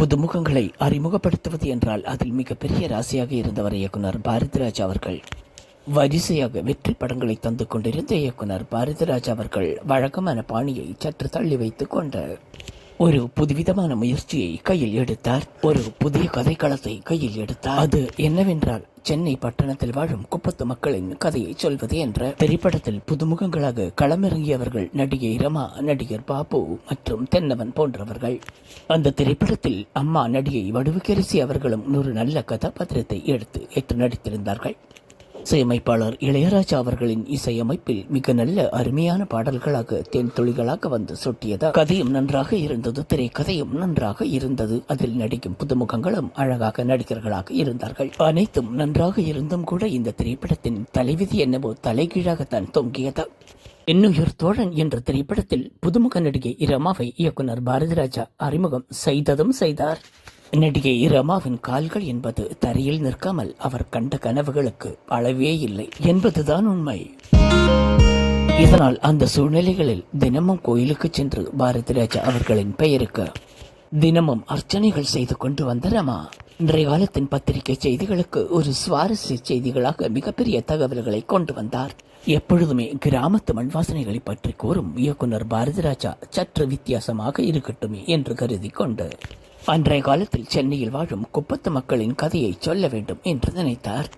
புதுமுகங்களை அறிமுகப்படுத்துவது என்றால் அதில் மிகப்பெரிய ராசியாக இருந்தவர் இயக்குனர் பாரதிராஜ் அவர்கள். வரிசையாக வெற்றி படங்களை தந்து கொண்டிருந்த இயக்குனர் பாரதிராஜ் அவர்கள் வழக்கமான பாணியை சற்று தள்ளி வைத்துக் கொண்டார். ஒரு புதுவிதமான முயற்சியை கையில் எடுத்தார். ஒரு புதிய கதைக்களத்தை கையில் எடுத்தார். அது என்னவென்றால் சென்னை பட்டணத்தில் வாழும் குப்பத்து மக்களின் கதையை சொல்வது என்ற திரைப்படத்தில் புதுமுகங்களாக களமிறங்கியவர்கள் நடிகை ரமா நடிகர் பாபு மற்றும் தென்னவன் போன்றவர்கள். அந்த திரைப்படத்தில் அம்மா நடிகை வடுவுக்கரசி அவர்களும் ஒரு நல்ல கதாபாத்திரத்தை எடுத்து ஏற்று நடித்திருந்தார்கள். இசையமைப்பாளர் இளையராஜா அவர்களின் இசையமைப்பில் மிக நல்ல அருமையான பாடல்களாக தேன் துளிகளாக வந்து சொட்டியதா கதையும் நன்றாக இருந்தது திரைக்கதையும் நன்றாக இருந்தது. அதில் நடிக்கும் புதுமுகங்களும் அழகாக நடிகர்களாக இருந்தார்கள். அனைத்தும் நன்றாக இருந்தும் கூட இந்த திரைப்படத்தின் தலைவிதி என்னவோ தலைகீழாகத்தான் தொங்கியதா. என்னுயிர் தோழன் என்ற திரைப்படத்தில் புதுமுக நடிகை இரமாவை இயக்குனர் பாரதிராஜா அறிமுகம் செய்ததும் செய்தார். நடிகை ரமாவின் கால்கள் என்பது தரையில் நிற்காமல் அவர் கண்ட கனவுகளுக்கு அளவே இல்லை என்பதுதான் உண்மை. இதனால் அந்த சூழ்நிலைகளில் தினமும் கோயிலுக்கு சென்று பாரதி ராஜா அவர்களின் பெயருக்கு தினமும் அர்ச்சனைகள் செய்து கொண்டு வந்த ரமா இன்றைய காலத்தின் பத்திரிகை செய்திகளுக்கு ஒரு சுவாரஸ்ய செய்திகளாக மிகப்பெரிய தகவல்களை கொண்டு வந்தார். எப்பொழுதுமே கிராமத்து மண் வாசனைகளை பற்றி கூறும் இயக்குனர் பாரதிராஜா சற்று வித்தியாசமாக இருக்கட்டுமே என்று கருதி கொண்டு அன்றைய காலத்தில் சென்னையில் வாழும் குப்பத்து மக்களின் கதையை சொல்ல வேண்டும் என்று நினைத்தார்.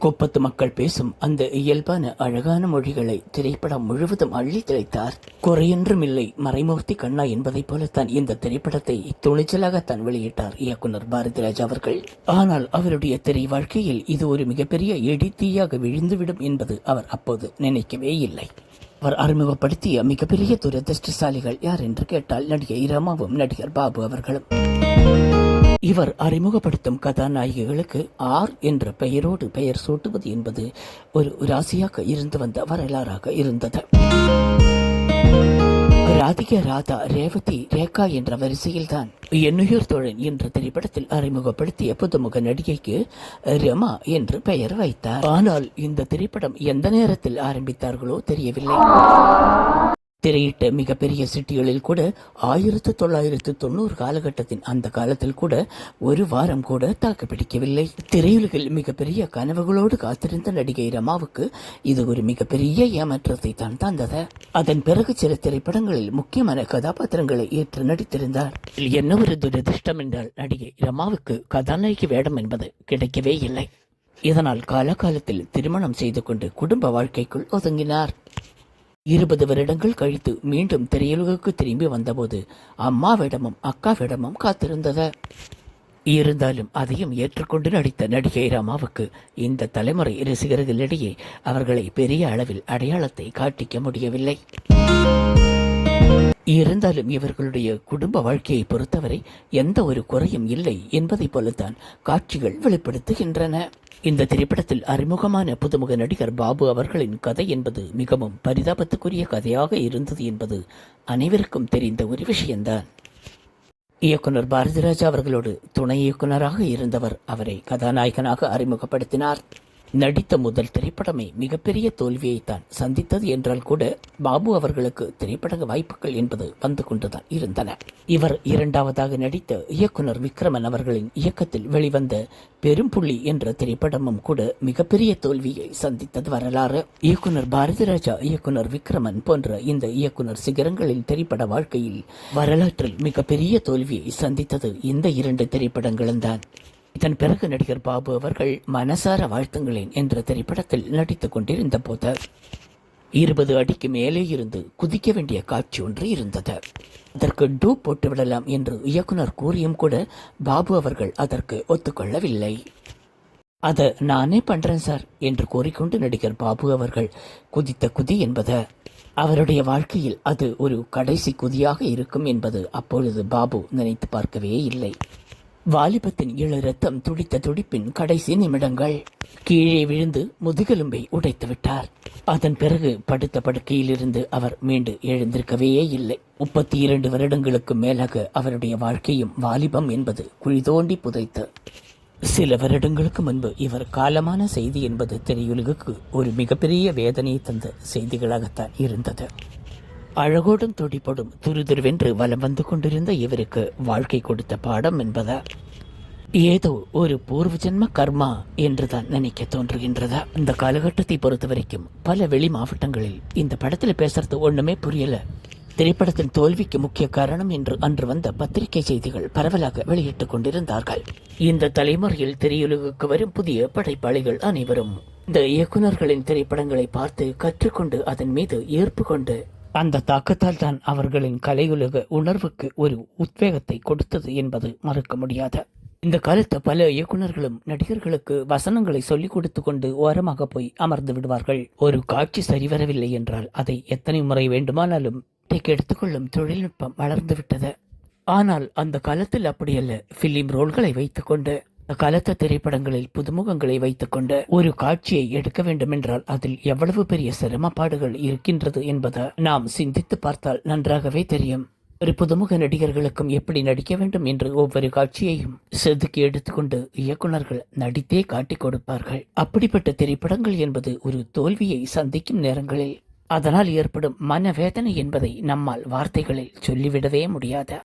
குப்பத்து மக்கள் பேசும் அந்த இயல்பான அழகான மொழிகளை திரைப்படம் முழுவதும் அள்ளி திளைத்தார் குறையொன்றும் இல்லை மறைமூர்த்தி கண்ணா என்பதைப் போலத்தான் இந்த திரைப்படத்தை துணிச்சலாகத்தான் வெளியிட்டார் இயக்குனர் பாரதிராஜ் அவர்கள். ஆனால் அவருடைய திரை வாழ்க்கையில் இது ஒரு மிகப்பெரிய எடித்தீயாக விழுந்துவிடும் என்பது அவர் அப்போது நினைக்கவே இல்லை. அவர் அறிமுகப்படுத்திய மிகப்பெரிய துரதிருஷ்டசாலிகள் யார் என்று கேட்டால் நடிகை ரமாவும் நடிகர் பாபு அவர்களும். இவர் அறிமுகப்படுத்தும் கதாநாயகிகளுக்கு ஆர் என்ற பெயரோடு பெயர் சூட்டுவது என்பது ஒரு ராசியாக இருந்து வந்த வரலாறாக இருந்தது. ராதிகா ராதா ரேவதி ரேகா என்ற வரிசையில்தான். என்னுயிர் தோழன் என்ற திரைப்படத்தில் அறிமுகப்படுத்திய புதுமுக நடிகைக்கு ரமா என்று பெயர் வைத்தார். ஆனால் இந்த திரைப்படம் எந்த நேரத்தில் ஆரம்பித்தார்களோ தெரியவில்லை. திரையிட்ட மிகப்பெரிய சிட்டிகளில் கூட ஆயிரத்து தொள்ளாயிரத்து தொண்ணூறு காலகட்டத்தின் அந்த காலத்தில் கூட ஒரு வாரம் கூட தாக்கு பிடிக்கவில்லை. திரையுலகில் மிகப்பெரிய கனவுகளோடு காத்திருந்த நடிகை ரமாவுக்கு இது ஒரு மிகப்பெரிய ஏமாற்றத்தை தான் தந்தது. அதன் பிறகு சில திரைப்படங்களில் முக்கியமான கதாபாத்திரங்களை ஏற்று நடித்திருந்தார். என்ன ஒரு துரதிருஷ்டம் என்றால் நடிகை ரமாவுக்கு கதாநாயகி வேடம் என்பது கிடைக்கவே இல்லை. இதனால் காலகாலத்தில் திருமணம் செய்து கொண்டு குடும்ப வாழ்க்கைக்குள் ஒதுங்கினார். இருபது வருடங்கள் கழித்து மீண்டும் திரையுலகுக்கு திரும்பி வந்தபோது அம்மாவிடமும் அக்காவிடமும் காத்திருந்தது. இருந்தாலும் அதையும் ஏற்றுக்கொண்டு நடித்த நடிகை ராமாவுக்கு இந்த தலைமுறை ரசிகர்களிடையே அவர்களை பெரிய அளவில் அடையாளத்தை காட்டிக்க முடியவில்லை. இருந்தாலும் இவர்களுடைய குடும்ப வாழ்க்கையை பொறுத்தவரை எந்த ஒரு குறையும் இல்லை என்பதைப் போலத்தான் காட்சிகள் வெளிப்படுத்துகின்றன. இந்த திரைப்படத்தில் அறிமுகமான புதுமுக நடிகர் பாபு அவர்களின் கதை என்பது மிகவும் பரிதாபத்துக்குரிய கதையாக இருந்தது என்பது அனைவருக்கும் தெரிந்த ஒரு விஷயம்தான். இயக்குனர் பாரதிராஜா அவர்களோடு துணை இயக்குனராக இருந்தவர் அவரை கதாநாயகனாக அறிமுகப்படுத்தினார். நடித்த முதல் திரைப்படமே மிகப்பெரிய தோல்வியைத்தான் சந்தித்தது என்றால் கூட பாபு அவர்களுக்கு திரைப்பட வாய்ப்புகள் என்பது வந்து கொண்டுதான் இருந்தன. இவர் இரண்டாவதாக நடித்த இயக்குனர் விக்ரமன் அவர்களின் இயக்கத்தில் வெளிவந்த பெரும்புள்ளி என்ற திரைப்படமும் கூட மிகப்பெரிய தோல்வியை சந்தித்தது வரலாறு. இயக்குனர் பாரதிராஜா இயக்குனர் விக்ரமன் போன்ற இந்த இயக்குனர் சிகரங்களின் திரைப்பட வாழ்க்கையில் வரலாற்றில் மிகப்பெரிய தோல்வியை சந்தித்தது இந்த இரண்டு திரைப்படங்களும் தான் இதன் பிறகு நடிகர் பாபு அவர்கள் மனசார வாழ்த்துங்களேன் என்ற திரைப்படத்தில் நடித்துக் கொண்டிருந்த போது இருபது அடிக்கு மேலே இருந்து குதிக்க வேண்டிய காட்சி ஒன்று இருந்தது. அதற்கு டூப் போட்டு விடலாம் என்று இயக்குனர் கூறியும் கூட பாபு அவர்கள் அதற்கு ஒத்துக்கொள்ளவில்லை. அதை நானே பண்றேன் சார் என்று கூறிக்கொண்டு நடிகர் பாபு அவர்கள் குதித்த குதி என்பது. அவருடைய வாழ்க்கையில் அது ஒரு கடைசி குதியாக இருக்கும் என்பது அப்பொழுது பாபு நினைத்து பார்க்கவே இல்லை. வாலிபத்தின் இள ரத்தம் துடித்த துடிப்பின் கடைசி நிமிடங்கள். கீழே விழுந்து முதுகெலும்பை உடைத்து விட்டார். அதன் பிறகு படுத்த படுக்கையிலிருந்து அவர் மீண்டு எழுந்திருக்கவே இல்லை. முப்பத்தி இரண்டு வருடங்களுக்கு மேலாக அவருடைய வாழ்க்கையும் வாலிபம் என்பது குழி தோண்டி புதைத்து. சில வருடங்களுக்கு முன்பு இவர் காலமான செய்தி என்பது திரையுலகுக்கு ஒரு மிகப்பெரிய வேதனையை தந்த செய்திகளாகத்தான் இருந்தது. அழகோடும் துடிப்போடும் துருதுருவென்று வலம் வந்து கொண்டிருந்த இவருக்கு வாழ்க்கை கொடுத்த பாடம் என்பதா ஏதோ ஒரு பூர்வ ஜென்ம கர்மா என்றுதான் நினைக்க தோன்றுகின்றதா? இந்த காலகட்டத்தை பொறுத்த வரைக்கும் பல வெளி மாவட்டங்களில் இந்த படத்தில் பேசுறது ஒண்ணுமே புரியல. திரைப்படத்தின் தோல்விக்கு முக்கிய காரணம் என்று அன்று வந்த பத்திரிகை செய்திகள் பரவலாக வெளியிட்டுக் கொண்டிருந்தார்கள். இந்த தலைமுறையில் திரையுலகுக்கு வரும் புதிய படைப்பாளிகள் அனைவரும் இந்த இயக்குனர்களின் திரைப்படங்களை பார்த்து கற்றுக்கொண்டு அதன் மீது ஈர்ப்பு கொண்டு அந்த தாக்கத்தால் தான் அவர்களின் கலையுலக உணர்வுக்கு ஒரு உத்வேகத்தை கொடுத்தது என்பது மறுக்க முடியாத. இந்த காலத்து பல இயக்குனர்களும் நடிகர்களுக்கு வசனங்களை சொல்லிக் கொடுத்து கொண்டு ஓரமாக போய் அமர்ந்து விடுவார்கள். ஒரு காட்சி சரிவரவில்லை என்றால் அதை எத்தனை முறை வேண்டுமானாலும் டேக் எடுத்துக்கொள்ளும் தொழில்நுட்பம் வளர்ந்து விட்டது. ஆனால் அந்த காலத்தில் அப்படியல்ல பிலிம் ரோல்களை வைத்துக்கொண்டு கலத்த திரைப்படங்களில் புதுமுகங்களை வைத்துக்கொண்டு ஒரு காட்சியை எடுக்க வேண்டுமென்றால் அதில் எவ்வளவு பெரிய சிரமப்பாடுகள் இருக்கின்றது என்பதை நாம் சிந்தித்து பார்த்தால் நன்றாகவே தெரியும். ஒரு புதுமுக நடிகர்களுக்கும் எப்படி நடிக்க வேண்டும் என்று ஒவ்வொரு காட்சியையும் செதுக்கி எடுத்துக்கொண்டு இயக்குனர்கள் நடித்தே காட்டிக் கொடுப்பார்கள். அப்படிப்பட்ட திரைப்படங்கள் என்பது ஒரு தோல்வியை சந்திக்கும் நேரங்களில் அதனால் ஏற்படும் மனவேதனை என்பதை நம்மால் வார்த்தைகளில் சொல்லிவிடவே முடியாத.